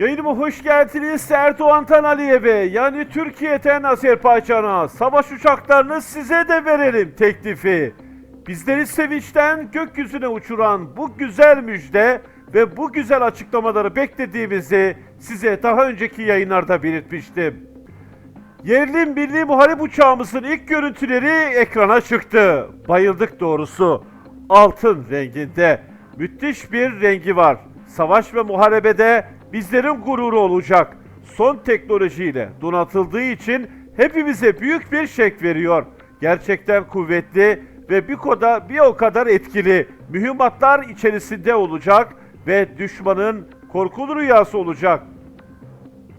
Yayınıma hoş geldiniz Erdoğan Aliyev'e yani Türkiye'den Azerbaycan'a savaş uçaklarını size de verelim teklifi. Bizleri sevinçten gökyüzüne uçuran bu güzel müjde ve bu güzel açıklamaları beklediğimizi size daha önceki yayınlarda belirtmiştim. Yerli milli muharip uçağımızın ilk görüntüleri ekrana çıktı. Bayıldık doğrusu. Altın renginde. Müthiş bir rengi var. Savaş ve muharebede bizlerin gururu olacak. Son teknolojiyle donatıldığı için hepimize büyük bir şek veriyor. Gerçekten kuvvetli ve bir koda bir o kadar etkili mühimmatlar içerisinde olacak ve düşmanın korkulu rüyası olacak.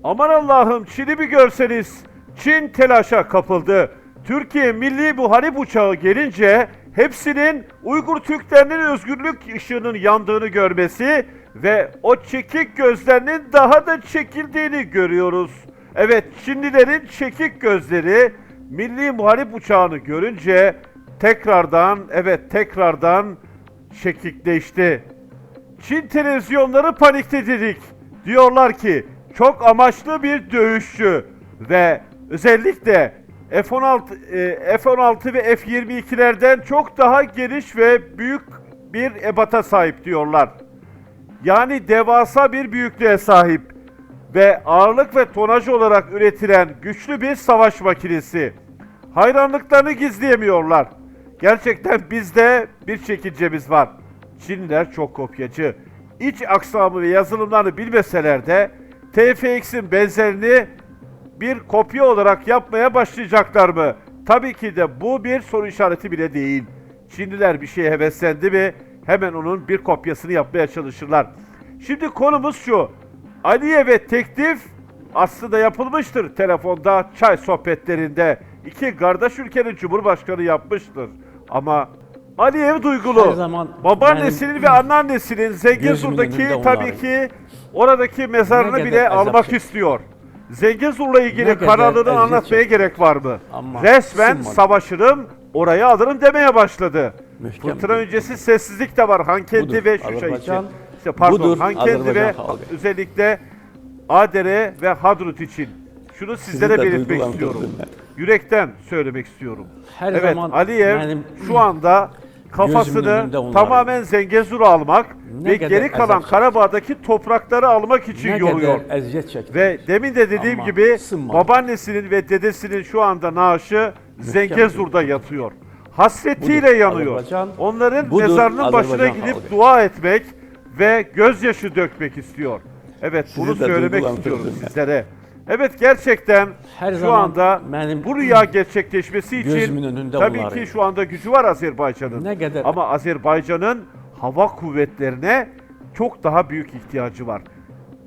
Aman Allah'ım Çin'i bir görseniz. Çin telaşa kapıldı. Türkiye milli muharip uçağı gelince hepsinin Uygur Türklerinin özgürlük ışığının yandığını görmesi ve o çekik gözlerinin daha da çekildiğini görüyoruz. Evet Çinlilerin çekik gözleri milli muharip uçağını görünce tekrardan evet tekrardan çekikleşti. Çin televizyonları panikte dedik. Diyorlar ki çok amaçlı bir dövüşçü ve özellikle F-16, e, F-16 ve F-22'lerden çok daha geniş ve büyük bir ebata sahip diyorlar. Yani devasa bir büyüklüğe sahip ve ağırlık ve tonaj olarak üretilen güçlü bir savaş makinesi. Hayranlıklarını gizleyemiyorlar. Gerçekten bizde bir çekincemiz var. Çinliler çok kopyacı. İç aksamı ve yazılımlarını bilmeseler de TFX'in benzerini bir kopya olarak yapmaya başlayacaklar mı? Tabii ki de bu bir soru işareti bile değil. Çinliler bir şeye heveslendi mi hemen onun bir kopyasını yapmaya çalışırlar. Şimdi konumuz şu. Aliyev'e teklif aslında yapılmıştır telefonda çay sohbetlerinde. İki kardeş ülkenin cumhurbaşkanı yapmıştır. Ama Aliyev duygulu. Her zaman Babaannesinin benim ve anneannesinin Zengezur'daki tabii ki oradaki mezarını bile almak çek- istiyor. Zengezur'la ilgili eziyet anlatmaya çek- gerek var mı? Ama Resmen sınmadı. savaşırım, oraya alırım demeye başladı. Mühkem Fırtına değil. öncesi sessizlik de var Hankendi Budur. ve Şuşa için. Azerbaycan İşte pardon, budur. Hankendi Azerbaycan ve halkı. özellikle Adere ve Hadrut için. Şunu sizlere de belirtmek istiyorum. ben. Yürekten söylemek istiyorum. Her evet, zaman Aliyev benim şu anda kafasını önünde onlar. tamamen Zengezur'a almak Ne ve kadar geri kalan azap çekti. Karabağ'daki toprakları almak için ne yoruyor. kadar eziyet çekti. Ve demin de dediğim Ama gibi sınmadı. babaannesinin ve dedesinin şu anda naaşı Zengezur'da yatıyor. Hasretiyle Budur. yanıyor. Azerbaycan Onların budur. mezarının başına Azerbaycan gidip halkı. dua etmek ve gözyaşı dökmek istiyor. Evet Sizi bunu söylemek istiyorum ya. sizlere. Evet gerçekten Her şu anda benim bu rüya gerçekleşmesi için tabii ki yani. şu anda gücü var Azerbaycan'ın. Ne kadar- Ama Azerbaycan'ın hava kuvvetlerine çok daha büyük ihtiyacı var.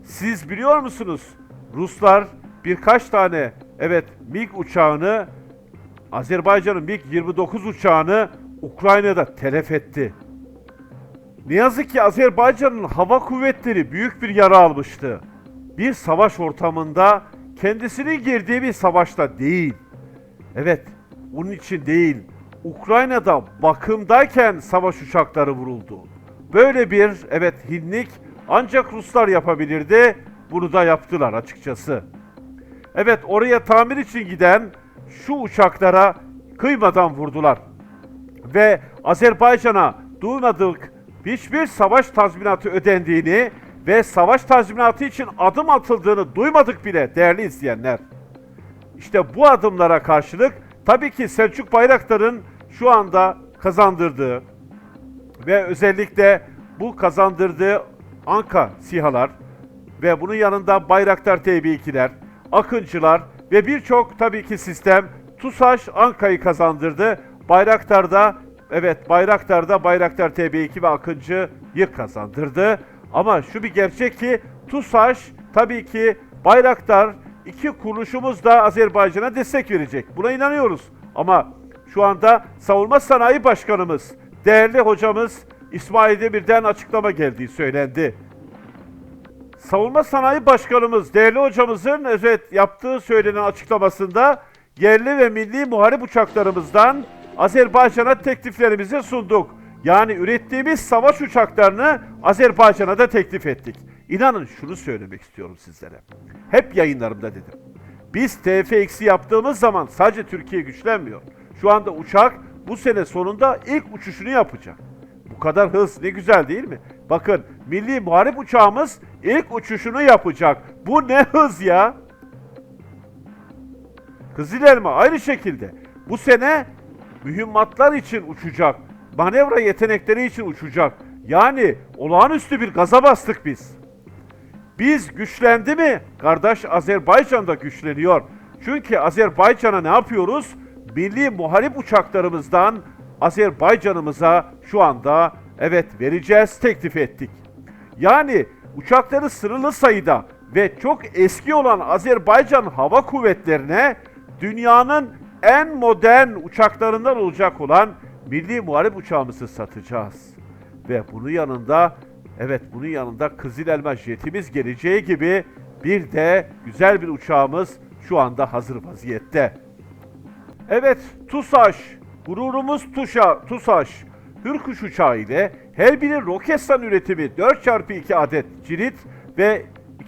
Siz biliyor musunuz? Ruslar birkaç tane evet MiG uçağını Azerbaycan'ın MiG-29 uçağını Ukrayna'da telef etti. Ne yazık ki Azerbaycan'ın hava kuvvetleri büyük bir yara almıştı. Bir savaş ortamında kendisinin girdiği bir savaşta değil. Evet, onun için değil. Ukrayna'da bakımdayken savaş uçakları vuruldu. Böyle bir evet hinlik ancak Ruslar yapabilirdi. Bunu da yaptılar açıkçası. Evet oraya tamir için giden şu uçaklara kıymadan vurdular. Ve Azerbaycan'a duymadık hiçbir savaş tazminatı ödendiğini ve savaş tazminatı için adım atıldığını duymadık bile değerli izleyenler. İşte bu adımlara karşılık tabii ki Selçuk Bayraktar'ın şu anda kazandırdığı ve özellikle bu kazandırdığı Anka SİHA'lar ve bunun yanında Bayraktar TB2'ler, Akıncılar ve birçok tabii ki sistem TUSAŞ Anka'yı kazandırdı. Bayraktar'da evet Bayraktar'da Bayraktar TB2 ve Akıncı'yı kazandırdı. Ama şu bir gerçek ki TUSAŞ tabii ki Bayraktar iki kuruluşumuz da Azerbaycan'a destek verecek. Buna inanıyoruz. Ama şu anda Savunma Sanayi Başkanımız, değerli hocamız İsmail Demir'den açıklama geldiği söylendi. Savunma Sanayi Başkanımız, değerli hocamızın evet yaptığı söylenen açıklamasında yerli ve milli muharip uçaklarımızdan Azerbaycan'a tekliflerimizi sunduk. Yani ürettiğimiz savaş uçaklarını Azerbaycan'a da teklif ettik. İnanın şunu söylemek istiyorum sizlere. Hep yayınlarımda dedim. Biz TFX'i yaptığımız zaman sadece Türkiye güçlenmiyor. Şu anda uçak bu sene sonunda ilk uçuşunu yapacak. Bu kadar hız ne güzel değil mi? Bakın milli muharip uçağımız ilk uçuşunu yapacak. Bu ne hız ya? Kızıl Elma aynı şekilde. Bu sene mühimmatlar için uçacak. Manevra yetenekleri için uçacak. Yani olağanüstü bir gaza bastık biz. Biz güçlendi mi? Kardeş Azerbaycan da güçleniyor. Çünkü Azerbaycan'a ne yapıyoruz? Milli muharip uçaklarımızdan Azerbaycan'ımıza şu anda evet vereceğiz teklif ettik. Yani uçakları sınırlı sayıda ve çok eski olan Azerbaycan Hava Kuvvetleri'ne dünyanın en modern uçaklarından olacak olan milli muharip uçağımızı satacağız. Ve bunun yanında evet bunun yanında Kızıl Elma jetimiz geleceği gibi bir de güzel bir uçağımız şu anda hazır vaziyette. Evet, TUSAŞ, gururumuz TUŞA, TUSAŞ, Hürkuş uçağı ile her biri Roketsan üretimi 4x2 adet cirit ve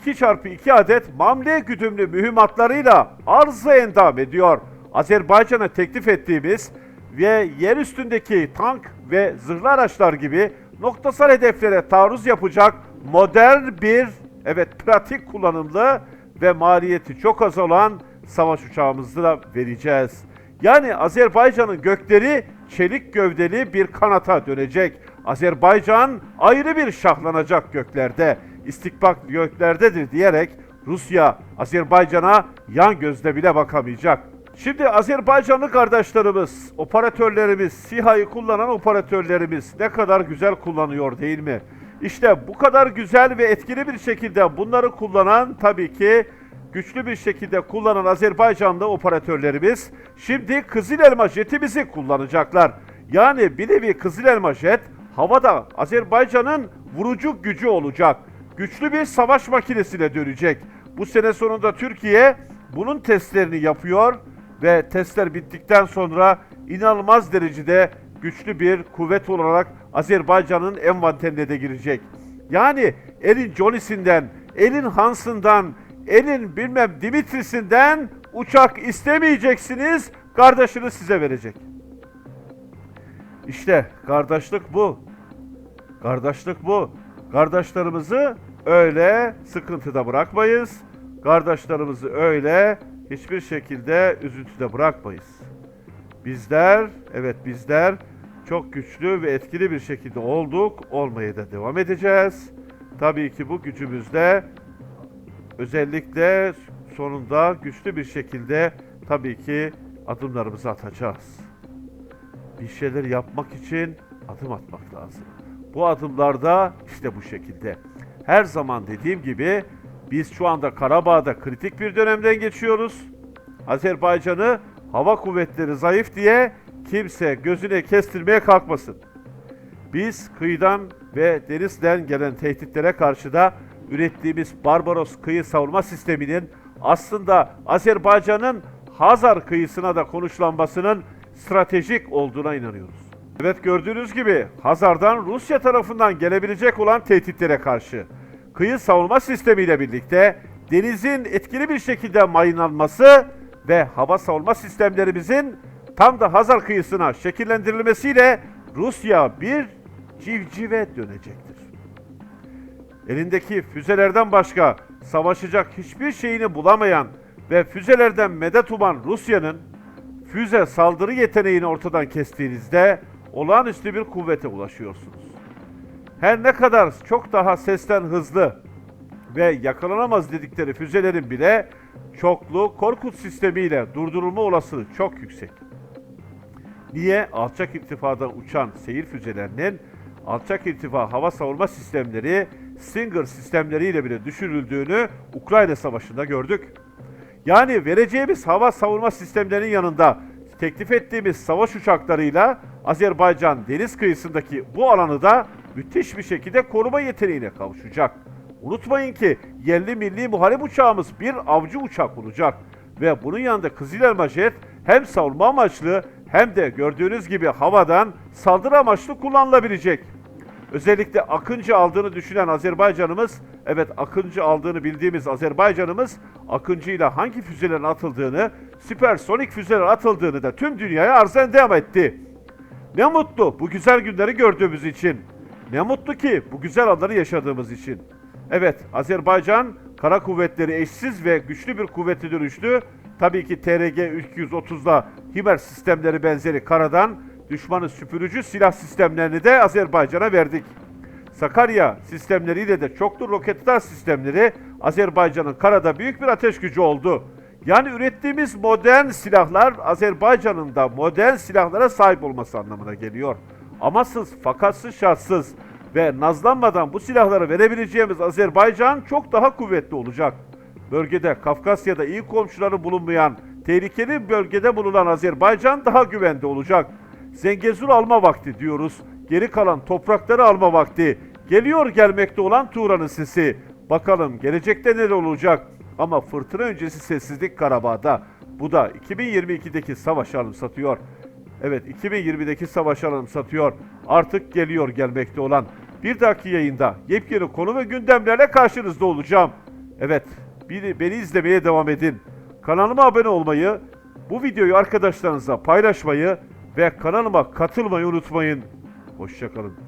2x2 adet mamle güdümlü mühimmatlarıyla arzı endam ediyor. Azerbaycan'a teklif ettiğimiz ve yer üstündeki tank ve zırhlı araçlar gibi noktasal hedeflere taarruz yapacak modern bir, evet pratik kullanımlı ve maliyeti çok az olan savaş uçağımızı da vereceğiz. Yani Azerbaycan'ın gökleri çelik gövdeli bir kanata dönecek. Azerbaycan ayrı bir şahlanacak göklerde. İstikbal göklerdedir diyerek Rusya Azerbaycan'a yan gözle bile bakamayacak. Şimdi Azerbaycanlı kardeşlerimiz, operatörlerimiz, SİHA'yı kullanan operatörlerimiz ne kadar güzel kullanıyor değil mi? İşte bu kadar güzel ve etkili bir şekilde bunları kullanan tabii ki güçlü bir şekilde kullanan Azerbaycanlı operatörlerimiz şimdi Kızıl Elma jetimizi kullanacaklar. Yani bir nevi Kızıl Elma jet havada Azerbaycan'ın vurucu gücü olacak. Güçlü bir savaş makinesine dönecek. Bu sene sonunda Türkiye bunun testlerini yapıyor ve testler bittikten sonra inanılmaz derecede güçlü bir kuvvet olarak Azerbaycan'ın envanterine de girecek. Yani elin Johnny'sinden, elin Hans'ından, elin bilmem Dimitris'inden uçak istemeyeceksiniz, kardeşiniz size verecek. İşte kardeşlik bu. Kardeşlik bu. Kardeşlerimizi öyle sıkıntıda bırakmayız. Kardeşlerimizi öyle hiçbir şekilde üzüntüde bırakmayız. Bizler, evet bizler çok güçlü ve etkili bir şekilde olduk, olmaya da devam edeceğiz. Tabii ki bu gücümüzde özellikle sonunda güçlü bir şekilde tabii ki adımlarımızı atacağız. Bir şeyler yapmak için adım atmak lazım. Bu adımlarda işte bu şekilde. Her zaman dediğim gibi biz şu anda Karabağ'da kritik bir dönemden geçiyoruz. Azerbaycan'ı hava kuvvetleri zayıf diye kimse gözüne kestirmeye kalkmasın. Biz kıyıdan ve denizden gelen tehditlere karşı da ürettiğimiz Barbaros kıyı savunma sisteminin aslında Azerbaycan'ın Hazar kıyısına da konuşlanmasının stratejik olduğuna inanıyoruz. Evet gördüğünüz gibi Hazar'dan Rusya tarafından gelebilecek olan tehditlere karşı kıyı savunma sistemiyle birlikte denizin etkili bir şekilde mayınlanması ve hava savunma sistemlerimizin tam da Hazar kıyısına şekillendirilmesiyle Rusya bir civcive dönecektir. Elindeki füzelerden başka savaşacak hiçbir şeyini bulamayan ve füzelerden medet uman Rusya'nın füze saldırı yeteneğini ortadan kestiğinizde olağanüstü bir kuvvete ulaşıyorsunuz. Her ne kadar çok daha sesten hızlı ve yakalanamaz dedikleri füzelerin bile çoklu Korkut sistemiyle durdurulma olasılığı çok yüksek. Niye? Alçak irtifada uçan seyir füzelerinin alçak irtifa hava savunma sistemleri Stinger sistemleriyle bile düşürüldüğünü Ukrayna Savaşı'nda gördük. Yani vereceğimiz hava savunma sistemlerinin yanında teklif ettiğimiz savaş uçaklarıyla Azerbaycan deniz kıyısındaki bu alanı da müthiş bir şekilde koruma yeteneğine kavuşacak. Unutmayın ki yerli milli muharip uçağımız bir avcı uçak olacak ve bunun yanında Kızıl Elma jet hem savunma amaçlı hem de gördüğünüz gibi havadan saldırı amaçlı kullanılabilecek. Özellikle Akıncı aldığını düşünen Azerbaycanımız, evet Akıncı aldığını bildiğimiz Azerbaycanımız, Akıncı ile hangi füzelerin atıldığını, süpersonik füzeler atıldığını da tüm dünyaya arz devam etti. Ne mutlu bu güzel günleri gördüğümüz için. Ne mutlu ki bu güzel anları yaşadığımız için. Evet, Azerbaycan kara kuvvetleri eşsiz ve güçlü bir kuvvete dönüştü. Tabii ki TRG 230'da Himer sistemleri benzeri karadan düşmanın süpürücü silah sistemlerini de Azerbaycan'a verdik. Sakarya sistemleriyle de çoklu roketler sistemleri Azerbaycan'ın karada büyük bir ateş gücü oldu. Yani ürettiğimiz modern silahlar Azerbaycan'ın da modern silahlara sahip olması anlamına geliyor. Amasız, fakatsız, şartsız ve nazlanmadan bu silahları verebileceğimiz Azerbaycan çok daha kuvvetli olacak. Bölgede Kafkasya'da iyi komşuları bulunmayan, tehlikeli bölgede bulunan Azerbaycan daha güvende olacak. Zengezur alma vakti diyoruz. Geri kalan toprakları alma vakti. Geliyor gelmekte olan Turan'ın sesi. Bakalım gelecekte neler olacak? Ama fırtına öncesi sessizlik Karabağ'da. Bu da 2022'deki savaş satıyor. Evet 2020'deki savaş satıyor. Artık geliyor gelmekte olan. Bir dahaki yayında yepyeni konu ve gündemlerle karşınızda olacağım. Evet beni, beni izlemeye devam edin. Kanalıma abone olmayı, bu videoyu arkadaşlarınızla paylaşmayı ve kanalıma katılmayı unutmayın. Hoşçakalın.